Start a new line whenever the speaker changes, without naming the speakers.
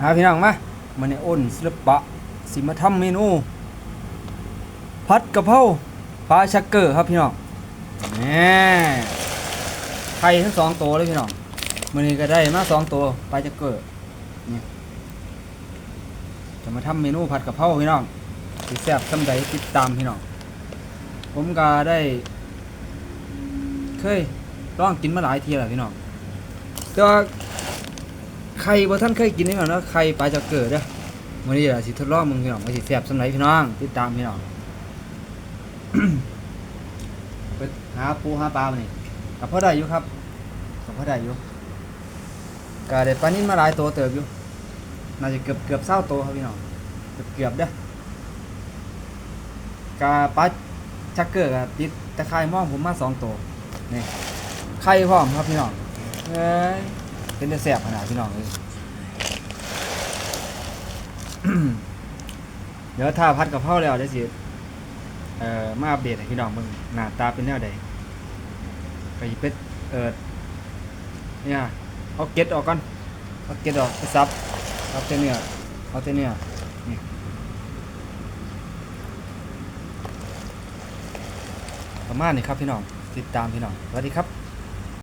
หาพี่น้องมามันในอ้นศิลปะ สิมาทำเมนูผัดกะเพราปลาชักเกอร์ครับพี่น้องแหน่ไข่ทั้งสองตัวเลยพี่น้องมันนี้ก็ได้มาสองตัวปลาชักเกอร์นี่จะมาทำเมนูผัดกะเพราพี่น้องสิแซ่บสำใดติดตามพี่น้องผมก็ได้ เคยลองกินมาหลายทีแล้วพี่น้องแต่ว่า ไข่บ่ท่านเคยกินนี่หรอกนะไข่ปลาจักเกิดเด้อมื้อนี้ล่ะสิทดลองมึงพี่น้องว่าสิแซ่บสำไหนพี่น้องติดตามพี่น้องไปหาปูหาปลามานี่ก็พอได้อยู่ครับก็พอได้อยู่ก็ได้ปลานิ่มาหลายตัวเติบอยู่น่าจะเกือบเกือบเศร้าตัวครับพี่น้องเกือบเกือบเด้อกาปลาจักเกิดกับติดตะไคร่มองผมมาสองตัวนี่ไข่พร้อมครับพี่น้องเอ้ย เป็นแต่แสบขนาดพี่น้องเลยเดี๋ยวถ้าพัดกับเพราแล้วได้สิเอ่อมาอัปเดตให้พี่น้องเบิ่งหน้าตาเป็นแนวใดไปเป็ดเอ่อเนี่ยเอาเกล็ดออกก่อนเอาเกล็ดออกไปซับซับแต่เนื้อเอาแต่เนื้อนี่ประมาณนี้ครับพี่น้องติดตามพี่น้องสวัสดีครับ